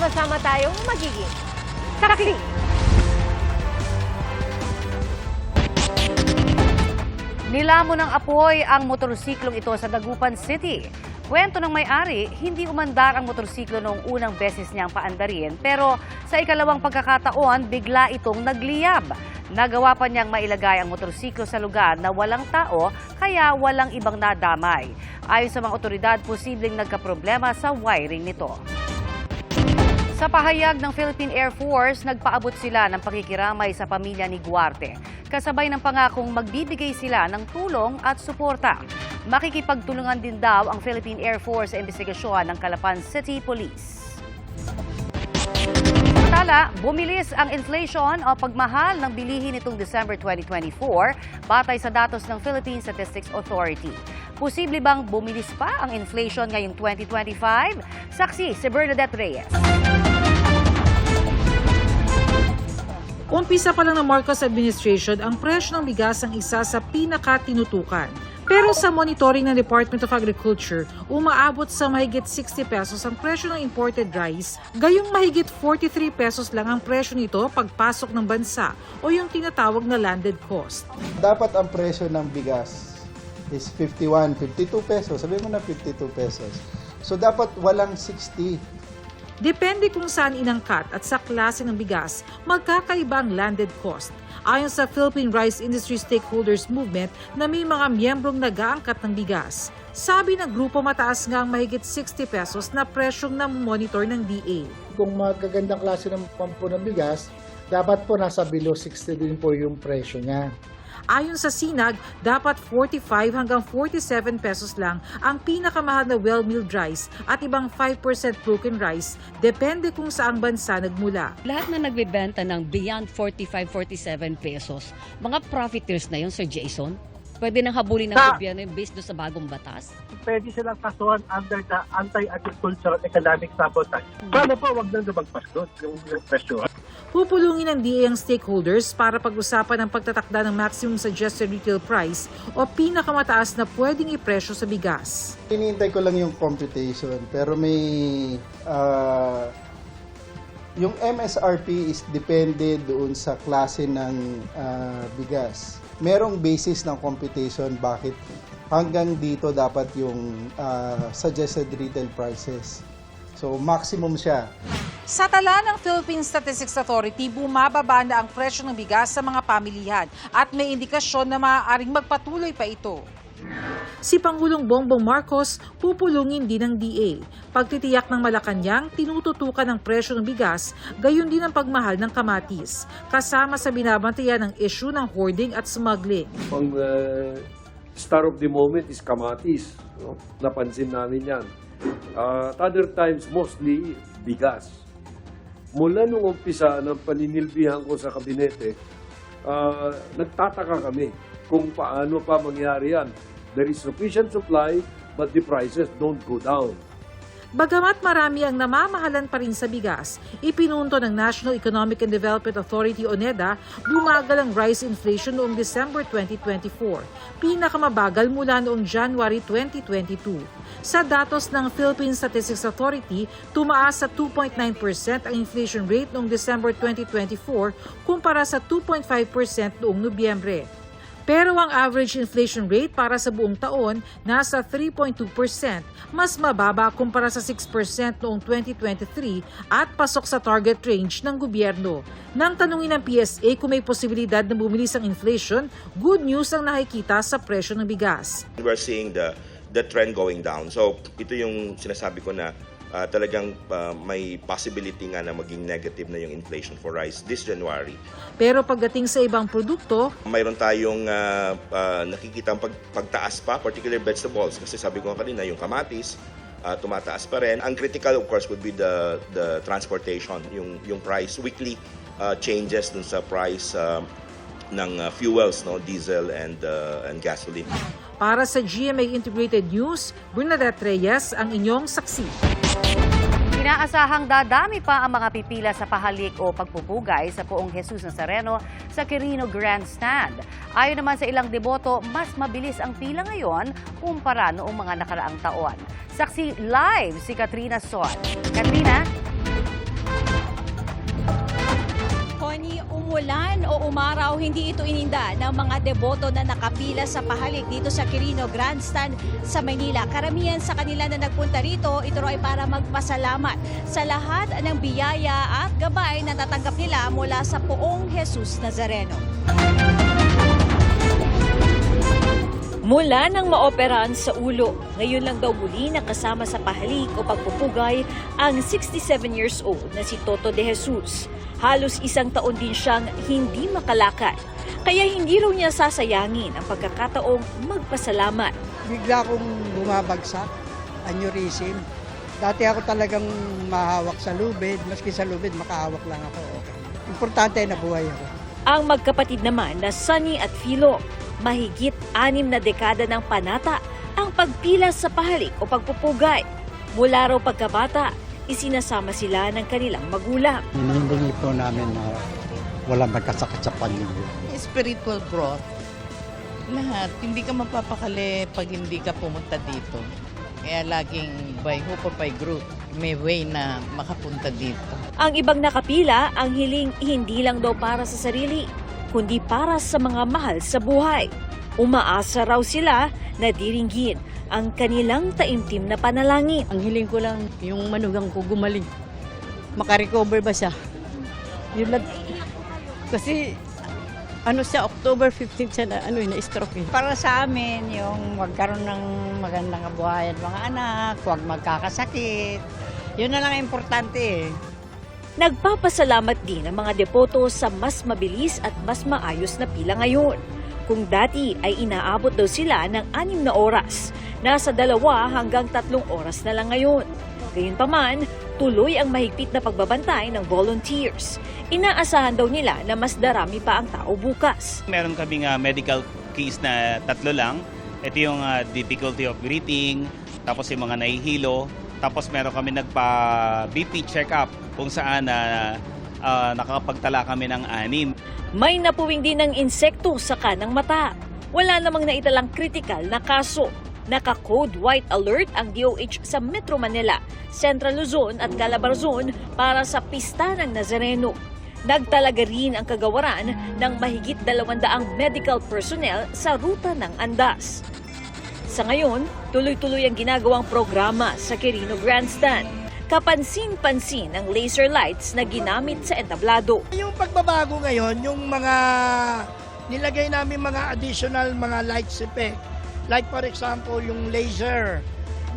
Sama-sama tayong magiging saksi. Nilamon ng apoy ang motorsiklong ito sa Dagupan City. Kwento ng may-ari, hindi umandar ang motorsiklo noong unang beses niyang paandarin pero sa ikalawang pagkakataon, bigla itong nagliyab. Nagawa pa niyang mailagay ang motorsiklo sa lugar na walang tao kaya walang ibang nadamay. Ayon sa mga otoridad, posibleng nagkaproblema sa wiring nito. Sa pahayag ng Philippine Air Force, nagpaabot sila ng pakikiramay sa pamilya ni Guarte. Kasabay ng pangakong magbibigay sila ng tulong at suporta. Makikipagtulungan din daw ang Philippine Air Force sa investigasyon ng Calapan City Police. Samantala, bumilis ang inflation o pagmahal ng bilihin nitong December 2024 batay sa datos ng Philippine Statistics Authority. Posible bang bumilis pa ang inflation ngayong 2025? Saksi si Bernadette Reyes. Umpisa pa lang ng Marcos administration, ang presyo ng bigas ang isa sa pinakatinutukan. Pero sa monitoring ng Department of Agriculture, umaabot sa mahigit 60 pesos ang presyo ng imported rice, gayong mahigit 43 pesos lang ang presyo nito pagpasok ng bansa o yung tinatawag na landed cost. dapat ang presyo ng bigas is 51, 52 pesos. Sabi mo na 52 pesos. So dapat walang 60. Depende kung saan inangkat at sa klase ng bigas, magkakaiba ang landed cost. Ayon sa Philippine Rice Industry Stakeholders Movement na may mga miyembrong nag-aangkat ng bigas. Sabi ng grupo mataas nga ang mahigit 60 pesos na presyong na monitor ng DA. kung magagandang klase ng pampo ng bigas, dapat po nasa below 60 din po yung presyo niya. Ayon sa Sinag, dapat 45 hanggang 47 pesos lang ang pinakamahal na well-milled rice at ibang 5% broken rice, depende kung saang bansa nagmula. lahat na nagbebenta ng beyond 45-47 pesos, mga profiteers na yun, Sir Jason? Pwede nang habulin ng Sa- gobyerno yung based sa bagong batas? pwede silang kasuhan under the Anti-Agricultural Economic Sabotage. Paano po wag nang lumagpas doon yung, yung presyo? Pupulungin ng DA ang stakeholders para pag-usapan ang pagtatakda ng maximum suggested retail price o pinakamataas na pwedeng ipresyo sa bigas. Hinihintay ko lang yung computation. Pero may... ah, yung MSRP is depende doon sa klase ng ah, bigas. Merong basis ng computation bakit hanggang dito dapat yung ah, suggested retail prices. So maximum siya. Sa tala ng Philippine Statistics Authority, bumababa na ang presyo ng bigas sa mga pamilihan at may indikasyon na maaaring magpatuloy pa ito. Si Pangulong Bongbong Marcos pupulungin din ng DA. Pagtitiyak ng Malacanang, tinututukan ang presyo ng bigas, gayon din ang pagmahal ng kamatis, kasama sa binabantayan ng issue ng hoarding at smuggling. Ang uh, star of the moment is kamatis. No? Napansin namin yan. Uh, at other times, mostly bigas. Mula nung umpisa ng paninilbihan ko sa kabinete, uh, nagtataka kami kung paano pa mangyari yan. There is sufficient supply, but the prices don't go down. Bagamat marami ang namamahalan pa rin sa bigas, ipinunto ng National Economic and Development Authority o NEDA, bumagal ang rice inflation noong December 2024, pinakamabagal mula noong January 2022. Sa datos ng Philippine Statistics Authority, tumaas sa 2.9% ang inflation rate noong December 2024 kumpara sa 2.5% noong Nobyembre. Pero ang average inflation rate para sa buong taon nasa 3.2%, mas mababa kumpara sa 6% noong 2023 at pasok sa target range ng gobyerno. Nang tanungin ng PSA kung may posibilidad na bumilis ang inflation, good news ang nakikita sa presyo ng bigas. we're seeing the the trend going down. So, ito yung sinasabi ko na ah, talagang ah, may possibility nga na maging negative na yung inflation for rice this January. Pero pagdating sa ibang produkto, Mayroon tayong ah, ah, nakikita pag, pagtaas pa, particularly vegetables. Kasi sabi ko nga kanina, yung kamatis, ah, tumataas pa rin. Ang critical, of course, would be the, the transportation, yung, yung price, weekly ah, changes dun sa price ah, ng ah, fuels, no, diesel and, ah, and gasoline. Para sa GMA Integrated News, Bernadette Reyes ang inyong saksi. Inaasahang dadami pa ang mga pipila sa pahalik o pagpupugay sa poong Jesus Nazareno sa Quirino Grandstand. Ayon naman sa ilang deboto, mas mabilis ang pila ngayon kumpara noong mga nakaraang taon. Saksi live si Katrina Son. Katrina? Umulan o umaraw, hindi ito ininda ng mga deboto na nakapila sa pahalik dito sa Quirino Grandstand sa Maynila. Karamihan sa kanila na nagpunta rito, ito ay para magpasalamat sa lahat ng biyaya at gabay na tatanggap nila mula sa poong Jesus Nazareno. Mula nang maoperahan sa ulo, ngayon lang daw muli nakasama sa pahalik o pagpupugay ang 67 years old na si Toto de Jesus. Halos isang taon din siyang hindi makalakad. Kaya hindi raw niya sasayangin ang pagkakataong magpasalamat. bigla kong bumabagsak, aneurysm. Dati ako talagang mahawak sa lubid, maski sa lubid makahawak lang ako. Okay. Importante na buhay ako. Ang magkapatid naman na Sunny at Philo, mahigit anim na dekada ng panata ang pagpila sa pahalik o pagpupugay. Mula raw pagkabata, isinasama sila ng kanilang magulang. Hinihingi po namin na walang magkasakit sa paligid. spiritual growth. Lahat. Hindi ka mapapakali pag hindi ka pumunta dito. Kaya laging by hope or by group, may way na makapunta dito. Ang ibang nakapila, ang hiling hindi lang daw para sa sarili, kundi para sa mga mahal sa buhay. Umaasa raw sila na diringgin ang kanilang taimtim na panalangin. Ang hiling ko lang, yung manugang ko gumaling. Makarecover ba siya? Yun lang. Kasi, ano siya, October 15 siya na, ano, na-stroke eh. Para sa amin, yung magkaroon ng magandang kabuhayan mga anak, huwag magkakasakit. Yun na lang ang importante eh. Nagpapasalamat din ang mga depoto sa mas mabilis at mas maayos na pila ngayon. Kung dati ay inaabot daw sila ng anim na oras, nasa dalawa hanggang tatlong oras na lang ngayon. Gayunpaman, tuloy ang mahigpit na pagbabantay ng volunteers. Inaasahan daw nila na mas darami pa ang tao bukas. Meron kaming ah, medical case na tatlo lang. Ito yung ah, difficulty of breathing, tapos yung mga nahihilo, tapos meron kami nagpa BP check-up kung saan na nakakapagtala kami ng anim. May napuwing din ng insekto sa kanang mata. Wala namang naitalang kritikal na kaso. Naka-code white alert ang DOH sa Metro Manila, Central Luzon at Calabarzon para sa pista ng Nazareno. Nagtalaga rin ang kagawaran ng mahigit 200 medical personnel sa ruta ng Andas. Sa ngayon, tuloy-tuloy ang ginagawang programa sa Quirino Grandstand. Kapansin-pansin ang laser lights na ginamit sa entablado. Yung pagbabago ngayon, yung mga nilagay namin mga additional mga lights effect. Like for example, yung laser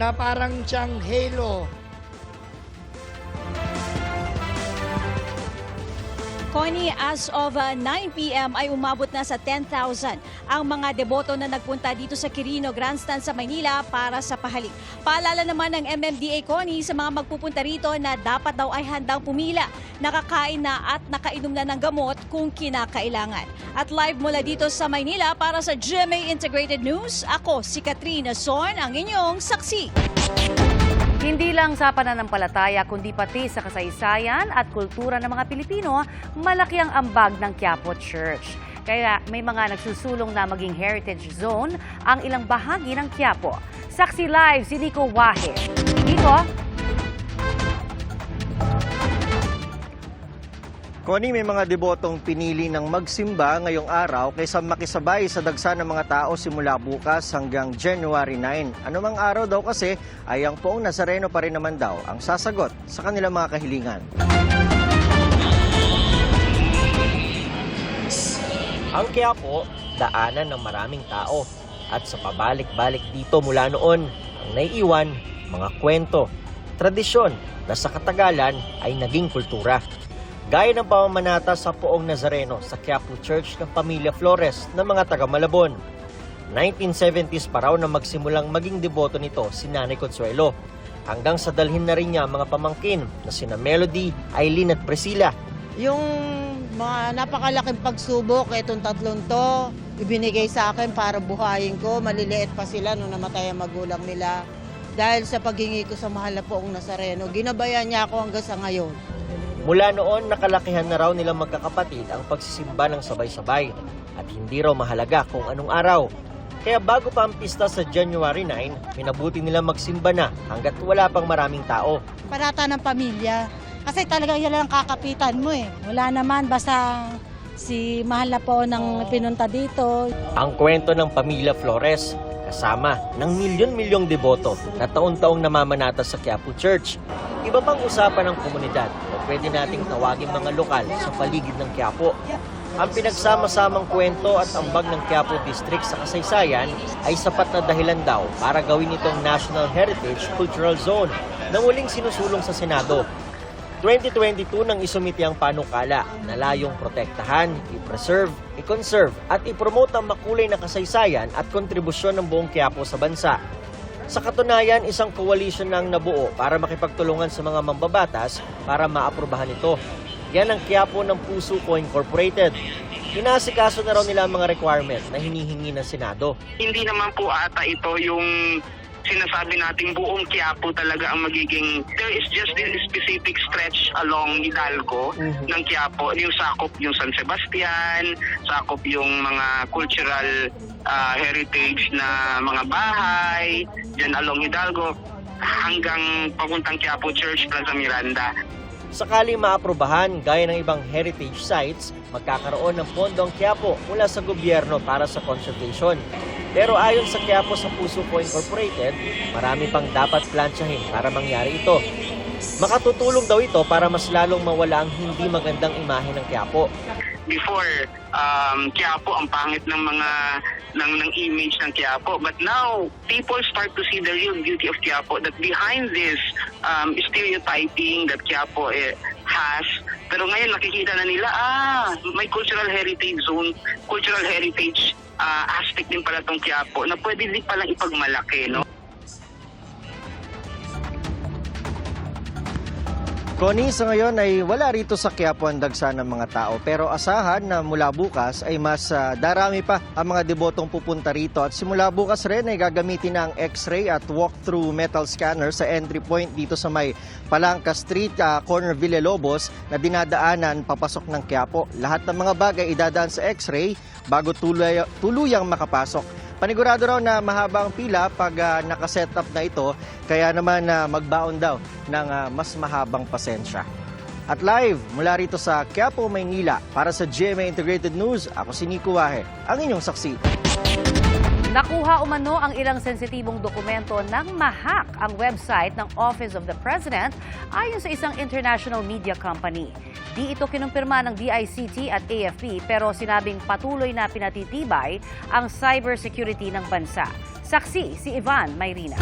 na parang siyang halo. Connie, as of uh, 9 p.m. ay umabot na sa 10,000 ang mga deboto na nagpunta dito sa Quirino Grandstand sa Maynila para sa pahalik. Paalala naman ng MMDA Connie sa mga magpupunta rito na dapat daw ay handang pumila, nakakain na at nakainom na ng gamot kung kinakailangan. At live mula dito sa Maynila para sa GMA Integrated News, ako si Katrina Son, ang inyong saksi. Hindi lang sa pananampalataya kundi pati sa kasaysayan at kultura ng mga Pilipino, malaki ang ambag ng Quiapo Church. Kaya may mga nagsusulong na maging heritage zone ang ilang bahagi ng Quiapo. Saksi live si Nico Wahe. Nico? Connie, may mga debotong pinili ng magsimba ngayong araw kaysa makisabay sa dagsa ng mga tao simula bukas hanggang January 9. Anumang araw daw kasi ay ang poong Nazareno pa rin naman daw ang sasagot sa kanilang mga kahilingan. Ang Quiapo, daanan ng maraming tao. At sa pabalik-balik dito mula noon, ang naiiwan, mga kwento, tradisyon na sa katagalan ay naging kultura. Gaya ng pamamanata sa poong Nazareno sa Quiapo Church ng Pamilya Flores ng mga taga Malabon. 1970s pa raw na magsimulang maging deboto nito si Nanay Consuelo. Hanggang sa dalhin na rin niya ang mga pamangkin na sina Melody, Eileen at Priscilla. Yung mga napakalaking pagsubok, itong tatlong to, ibinigay sa akin para buhayin ko. Maliliit pa sila nung namatay ang magulang nila. Dahil sa paghingi ko sa mahal na poong Nazareno, ginabayan niya ako hanggang sa ngayon. Mula noon, nakalakihan na raw nilang magkakapatid ang pagsisimba ng sabay-sabay at hindi raw mahalaga kung anong araw. Kaya bago pa ang pista sa January 9, minabuti nilang magsimba na hanggat wala pang maraming tao. Parata ng pamilya. Kasi talaga yan lang kakapitan mo eh. Wala naman, basta si mahal na po ng pinunta dito. Ang kwento ng pamilya Flores kasama ng milyon-milyong deboto na taon-taong namamanata sa Quiapo Church. Iba pang usapan ng komunidad o pwede nating tawagin mga lokal sa paligid ng Quiapo. Ang pinagsama-samang kwento at ambag ng Quiapo District sa kasaysayan ay sapat na dahilan daw para gawin itong National Heritage Cultural Zone na muling sinusulong sa Senado 2022 nang isumiti ang panukala na layong protektahan, i-preserve, i-conserve at i-promote ang makulay na kasaysayan at kontribusyon ng buong Quiapo sa bansa. Sa katunayan, isang coalition na ang nabuo para makipagtulungan sa mga mambabatas para maaprubahan ito. Yan ang Quiapo ng Puso Co. Incorporated. Inasikaso na raw nila ang mga requirement na hinihingi ng Senado. hindi naman po ata ito yung sinasabi nating buong Quiapo talaga ang magiging there is just this specific stretch along Hidalgo ng Quiapo. Yung sakop yung San Sebastian sakop yung mga cultural ah, heritage na mga bahay dyan along Hidalgo hanggang papuntang Quiapo Church Plaza Miranda Sakaling maaprubahan gaya ng ibang heritage sites, magkakaroon ng pondo ang Quiapo mula sa gobyerno para sa conservation. Pero ayon sa Quiapo sa Puso Co. Incorporated, marami pang dapat plansyahin para mangyari ito. Makatutulong daw ito para mas lalong mawala ang hindi magandang imahe ng Quiapo. Before um Quiapo ang pangit ng mga ng ng image ng Quiapo. But now people start to see the real beauty of Quiapo that behind this um stereotyping that Quiapo eh, has. Pero ngayon nakikita na nila ah may cultural heritage zone cultural heritage ah, aspect din pala tong Quiapo na pwede din palang ipagmalaki no Connie, sa ngayon ay wala rito sa Quiapo ang dagsa ng mga tao pero asahan na mula bukas ay mas ah, darami pa ang mga debotong pupunta rito at simula bukas rin ay gagamitin na ang x-ray at walk-through metal scanner sa entry point dito sa may Palangka Street, ah, corner Villalobos na dinadaanan papasok ng Quiapo. Lahat ng mga bagay idadaan sa x-ray bago tuluyang makapasok. Panigurado raw na mahaba ang pila pag ah, nakaset up na ito, kaya naman na magbaon daw ng ah, mas mahabang pasensya. At live mula rito sa Quiapo, Maynila, para sa GMA Integrated News, ako si Nico Wahe, ang inyong saksi. Nakuha umano ang ilang sensitibong dokumento ng mahak ang website ng Office of the President ayon sa isang international media company. Di ito kinumpirma ng DICT at AFP pero sinabing patuloy na pinatitibay ang cybersecurity ng bansa. Saksi si Ivan Mayrina.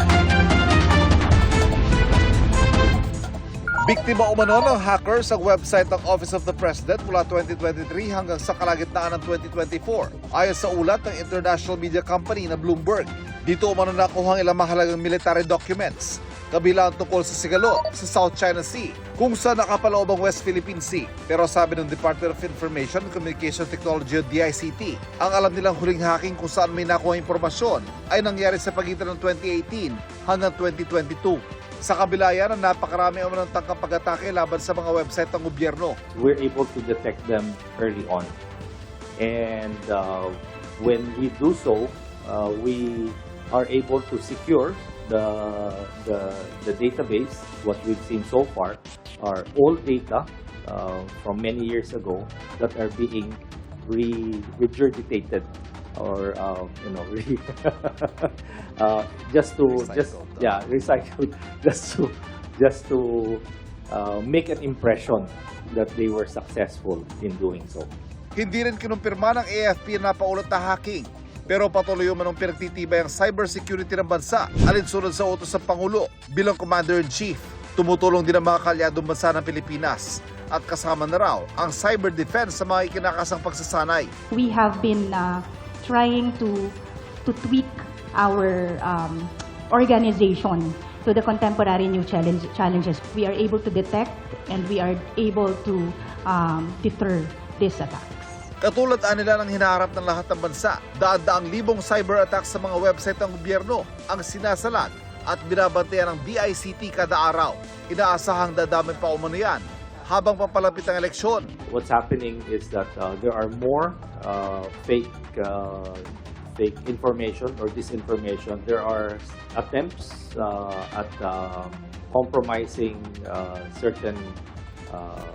Biktima umano ng hacker sa website ng Office of the President mula 2023 hanggang sa kalagitnaan ng 2024. Ayon sa ulat ng international media company na Bloomberg, dito umano nakuha ang ilang mahalagang military documents kabilang ang tungkol sa Sigalot sa South China Sea kung saan nakapaloob ang West Philippine Sea. Pero sabi ng Department of Information and Communication Technology o DICT, ang alam nilang huling hacking kung saan may nakuha impormasyon ay nangyari sa pagitan ng 2018 hanggang 2022. Sa kabila yan, napakarami ang ng tangkang pag-atake laban sa mga website ng gobyerno. we're able to detect them early on. And uh, when we do so, uh, we are able to secure the, the, the database. What we've seen so far are old data uh, from many years ago that are being re regurgitated or uh, you know re uh, just to just yeah recycled just to just to uh, make an impression that they were successful in doing so. Hindi rin kinumpirma ng AFP na paulot na hacking. Pero patuloy umanong pinagtitibay ang cybersecurity ng bansa alinsunod sa utos ng Pangulo bilang Commander-in-Chief. Tumutulong din ang mga kalyadong bansa ng Pilipinas at kasama na raw ang cyber defense sa mga ikinakasang pagsasanay. we have been uh, trying to to tweak our um, organization to the contemporary new challenge, challenges. We are able to detect and we are able to um, deter these attacks. Katulad nila ng hinaharap ng lahat ng bansa, daan-daang libong cyber attacks sa mga website ng gobyerno ang sinasalat at binabantayan ng DICT kada araw. Inaasahang dadaming pa umano habang papalapit ang eleksyon. What's happening is that uh, there are more uh, fake uh, fake information or disinformation. There are attempts uh, at uh, compromising uh, certain uh,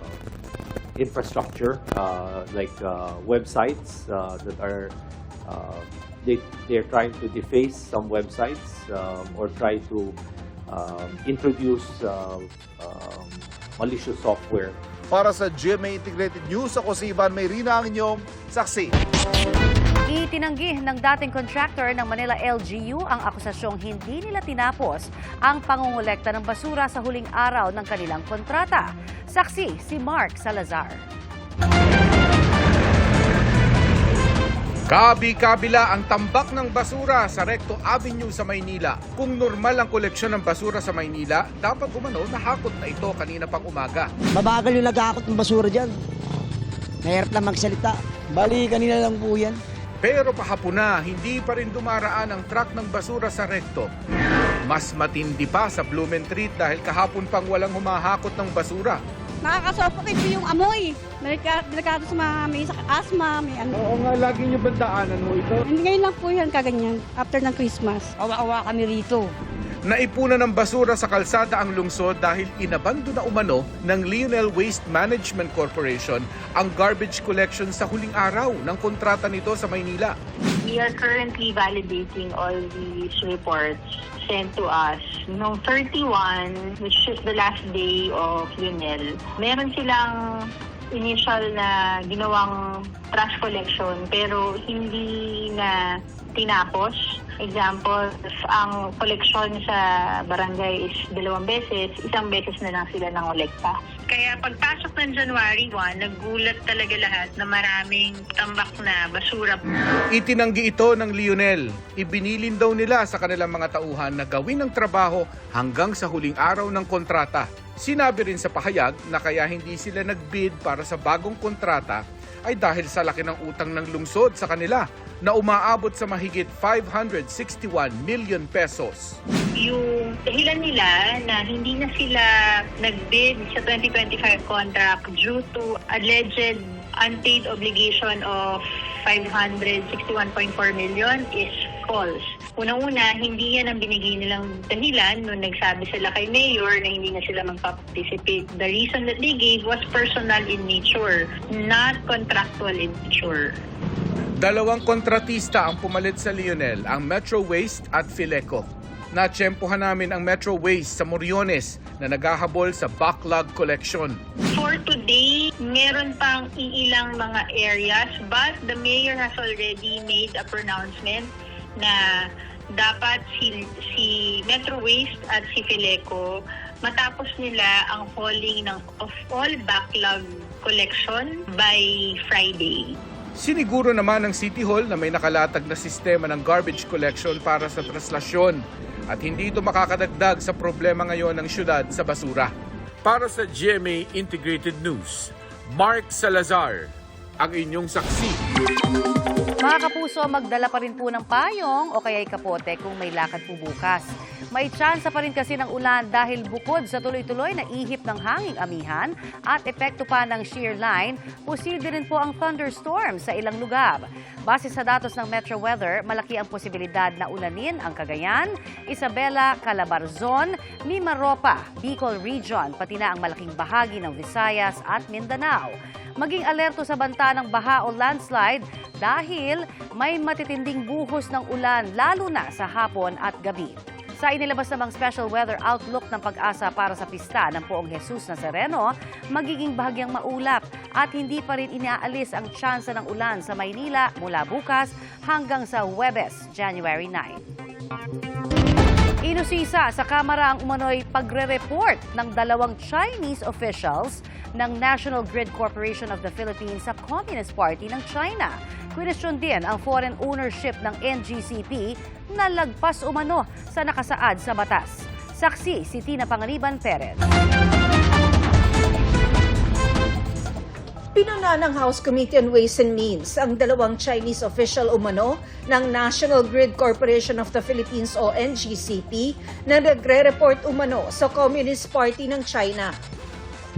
infrastructure uh, like uh, websites uh, that are uh, they they're trying to deface some websites um, or try to um, introduce uh, um, malicious software Para sa GMA Integrated News, ako si Ivan Mayrina, ang inyong saksi. Itinanggi ng dating contractor ng Manila LGU ang akusasyong hindi nila tinapos ang pangungulekta ng basura sa huling araw ng kanilang kontrata. Saksi si Mark Salazar. Kabi-kabila ang tambak ng basura sa Recto Avenue sa Maynila. Kung normal ang koleksyon ng basura sa Maynila, dapat umano nahakot na ito kanina pang umaga. Mabagal yung nag-aakot ng basura dyan. Mahirap na magsalita. Bali, kanina lang po yan. Pero kahapon na, hindi pa rin dumaraan ang truck ng basura sa Recto. Mas matindi pa sa Blumentritt dahil kahapon pang walang humahakot ng basura. Nakakasuffocate yung amoy. Delikado sa mga may sa asma, may ano. Oo nga, lagi nyo bandaanan mo ito. Hindi ngayon lang po yan kaganyan, after ng Christmas. Awa-awa kami rito. Naipunan ng basura sa kalsada ang lungsod dahil inabando na umano ng Lionel Waste Management Corporation ang garbage collection sa huling araw ng kontrata nito sa Maynila. We are currently validating all these reports sent to us. Noong 31, which is the last day of UNEL, meron silang initial na ginawang trash collection pero hindi na tinapos. Example, if ang collection sa barangay is dalawang beses, isang beses na lang sila ng olekta. Kaya pagpasok ng January 1, nagulat talaga lahat na maraming tambak na basura. Itinanggi ito ng Lionel. Ibinilin daw nila sa kanilang mga tauhan na gawin ang trabaho hanggang sa huling araw ng kontrata. Sinabi rin sa pahayag na kaya hindi sila nagbid para sa bagong kontrata ay dahil sa laki ng utang ng lungsod sa kanila na umaabot sa mahigit 561 million pesos. yung dahilan nila na hindi na sila nag-bid sa 2025 contract due to alleged unpaid obligation of 561.4 million is false. Unang-una, hindi yan ang binigay nilang dahilan nung nagsabi sila kay Mayor na hindi na sila magpa-participate. The reason that they gave was personal in nature, not contractual in nature. Dalawang kontratista ang pumalit sa Lionel, ang Metro Waste at Fileco. Natsyempohan namin ang Metro Waste sa Moriones na naghahabol sa backlog collection. For today, meron pang iilang mga areas but the mayor has already made a pronouncement na dapat si, si Metro Waste at si Fileco matapos nila ang hauling ng of all backlog collection by Friday. Siniguro naman ng City Hall na may nakalatag na sistema ng garbage collection para sa traslasyon at hindi ito makakadagdag sa problema ngayon ng syudad sa basura. Para sa GMA Integrated News, Mark Salazar, ang inyong saksi. Mga kapuso, magdala pa rin po ng payong o kaya'y kapote kung may lakad po bukas. May tsansa pa rin kasi ng ulan dahil bukod sa tuloy-tuloy na ihip ng hanging amihan at epekto pa ng shear line, posible rin po ang thunderstorm sa ilang lugar. Base sa datos ng Metro Weather, malaki ang posibilidad na ulanin ang Cagayan, Isabela, Calabarzon, Mimaropa, Bicol Region, pati na ang malaking bahagi ng Visayas at Mindanao. Maging alerto sa banta ng baha o landslide dahil may matitinding buhos ng ulan lalo na sa hapon at gabi. Sa inilabas namang special weather outlook ng pag-asa para sa pista ng Poong Jesus Nazareno, magiging bahagyang maulap at hindi pa rin inaalis ang tsansa ng ulan sa Maynila mula bukas hanggang sa Webes, January 9. Inusisa sa Kamara ang umano'y pagre-report ng dalawang Chinese officials ng National Grid Corporation of the Philippines sa Communist Party ng China. Question din ang foreign ownership ng NGCP na lagpas umano sa nakasaad sa batas. Saksi si Tina Panganiban Perez. Pinuna ng House Committee on Ways and Means ang dalawang Chinese official umano ng National Grid Corporation of the Philippines o NGCP na nagre-report umano sa Communist Party ng China.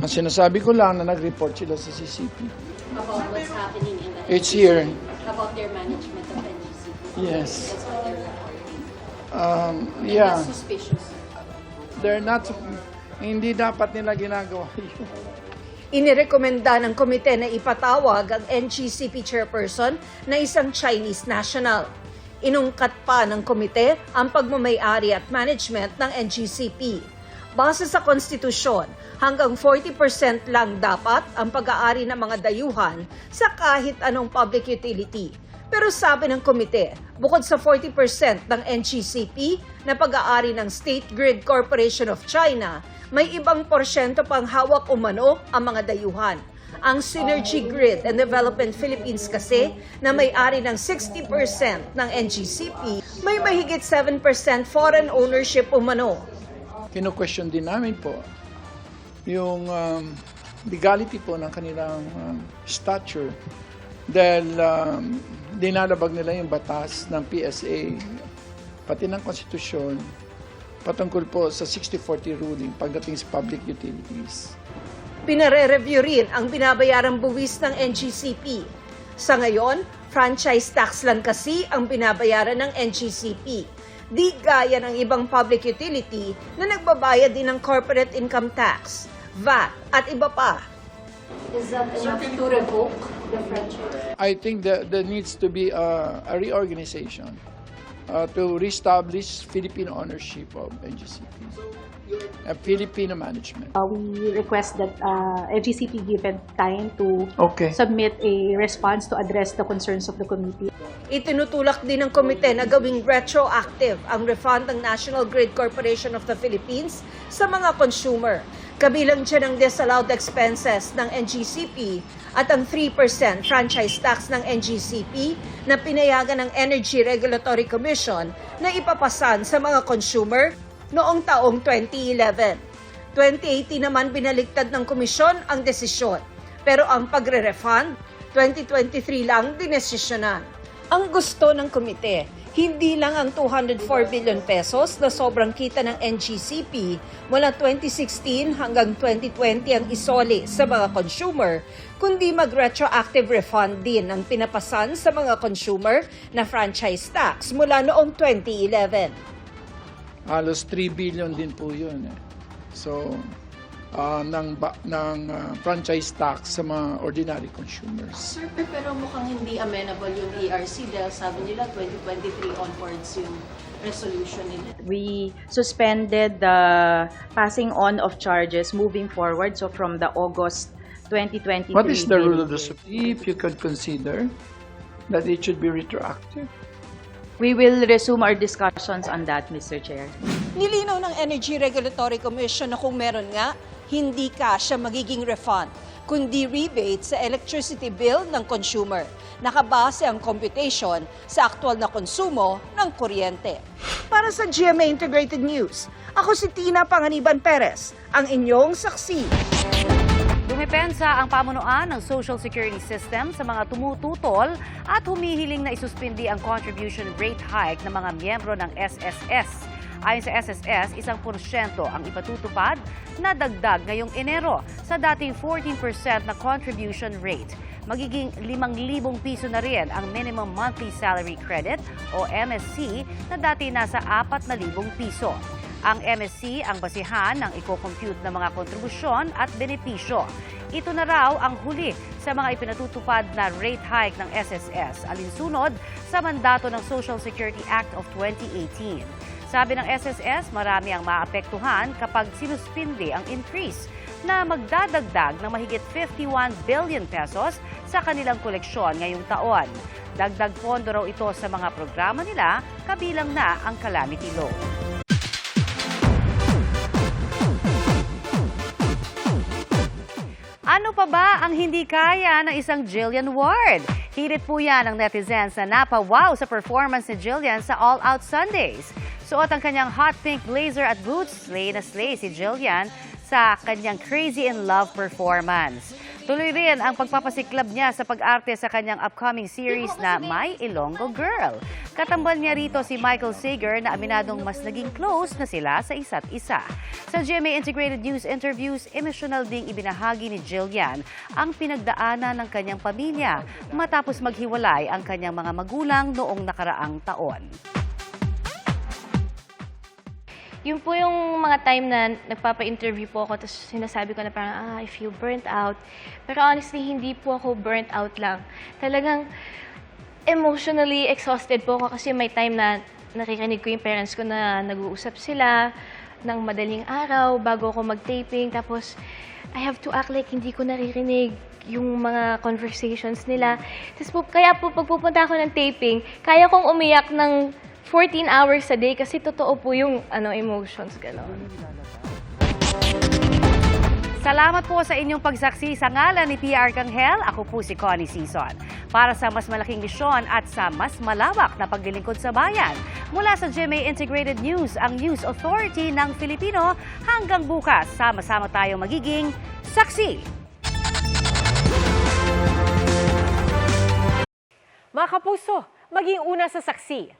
Ang sinasabi ko lang na nag-report sila sa CCP. about what's happening in the It's here. about their management of NGCP. Yes. That's what they're reporting. Um, And yeah. that's suspicious. They're not, hindi dapat nila ginagawa yun. Inirekomenda ng komite na ipatawag ang NGCP chairperson na isang Chinese national. Inungkat pa ng komite ang pagmamayari at management ng NGCP. Base sa konstitusyon, hanggang 40% lang dapat ang pag-aari ng mga dayuhan sa kahit anong public utility. Pero sabi ng komite, bukod sa 40% ng NGCP na pag-aari ng State Grid Corporation of China, may ibang porsyento pang hawak umano ang mga dayuhan. Ang Synergy Grid and Development Philippines kasi na may-ari ng 60% ng NGCP, may mahigit 7% foreign ownership umano. kino-question din namin po yung um, legality po ng kanilang um, stature dahil um, dinalabag nila yung batas ng PSA pati ng konstitusyon patungkol po sa 60-40 ruling pagdating sa public utilities. Pinare-review rin ang binabayarang buwis ng NGCP. Sa ngayon, franchise tax lang kasi ang binabayaran ng NGCP. Di gaya ng ibang public utility na nagbabayad din ng corporate income tax, VAT at iba pa. Is that enough to revoke the franchise? I think that there needs to be a, a reorganization uh, to reestablish Filipino ownership of NGCP, a Filipino management. Uh, we request that uh, FGCP given time to Okay. submit a response to address the concerns of the committee. Itinutulak din ng komite na gawing retroactive ang refund ng National Grid Corporation of the Philippines sa mga consumer. Kabilang dyan ang disallowed expenses ng NGCP at ang 3% franchise tax ng NGCP na pinayagan ng Energy Regulatory Commission na ipapasan sa mga consumer noong taong 2011. 2018 naman binaliktad ng komisyon ang desisyon. Pero ang pagre-refund, 2023 lang dinesisyonan. Ang gusto ng komite, hindi lang ang 204 billion pesos na sobrang kita ng NGCP mula 2016 hanggang 2020 ang isoli sa mga consumer, kundi mag-retroactive refund din ang pinapasan sa mga consumer na franchise tax mula noong 2011. Halos 3 billion din po yun. Eh. So, uh, ng, ba- ng uh, franchise tax sa mga ordinary consumers. Sir, pero mukhang hindi amenable yung ERC dahil sabi nila 2023 onwards yung resolution nila. We suspended the passing on of charges moving forward. So from the August 2023. What is the rule of the. Supreme? If you could consider that it should be retroactive. We will resume our discussions on that, Mr. Chair. Nilinaw ng Energy Regulatory Commission na kung meron nga, hindi cash ang magiging refund, kundi rebate sa electricity bill ng consumer. Nakabase ang computation sa aktual na konsumo ng kuryente. Para sa GMA Integrated News, ako si Tina Panganiban Perez, ang inyong saksi. Dumepensa ang pamunuan ng Social Security System sa mga tumututol at humihiling na isuspindi ang contribution rate hike ng mga miyembro ng SSS. Ayon sa SSS, isang porsyento ang ipatutupad na dagdag ngayong Enero sa dating 14% na contribution rate. Magiging 5,000 piso na rin ang minimum monthly salary credit o MSC na dati nasa 4,000 piso. Ang MSC ang basihan ng i-compute ng mga kontribusyon at benepisyo. Ito na raw ang huli sa mga ipinatutupad na rate hike ng SSS, alinsunod sa mandato ng Social Security Act of 2018. Sabi ng SSS, marami ang maapektuhan kapag sinuspindi ang increase na magdadagdag ng mahigit 51 billion pesos sa kanilang koleksyon ngayong taon. Dagdag pondo raw ito sa mga programa nila, kabilang na ang calamity law. Ano pa ba ang hindi kaya ng isang Jillian Ward? Hirit po yan ng netizens na napawaw sa performance ni Jillian sa All Out Sundays. Suot ang kanyang hot pink blazer at boots, slay na slay si Jillian sa kanyang Crazy in Love performance. Tuloy rin ang pagpapasiklab niya sa pag-arte sa kanyang upcoming series na My Ilonggo Girl. Katambal niya rito si Michael Sager na aminadong mas naging close na sila sa isa't isa. Sa GMA Integrated News interviews, emosyonal ding ibinahagi ni Jillian ang pinagdaanan ng kanyang pamilya matapos maghiwalay ang kanyang mga magulang noong nakaraang taon. Yun po yung mga time na nagpapa-interview po ako, tapos sinasabi ko na parang, ah, I feel burnt out. Pero honestly, hindi po ako burnt out lang. Talagang emotionally exhausted po ako kasi may time na nakikinig ko yung parents ko na nag-uusap sila ng madaling araw bago ako mag-taping. Tapos, I have to act like hindi ko naririnig yung mga conversations nila. Tapos po, kaya po pag pupunta ako ng taping, kaya kong umiyak ng 14 hours a day kasi totoo po yung ano emotions gano'n. Salamat po sa inyong pagsaksi sa ngalan ni PR Kanghel. Ako po si Connie Season. Para sa mas malaking misyon at sa mas malawak na paglilingkod sa bayan. Mula sa GMA Integrated News, ang News Authority ng Filipino. Hanggang bukas, sama-sama tayo magiging saksi. Mga kapuso, maging una sa saksi.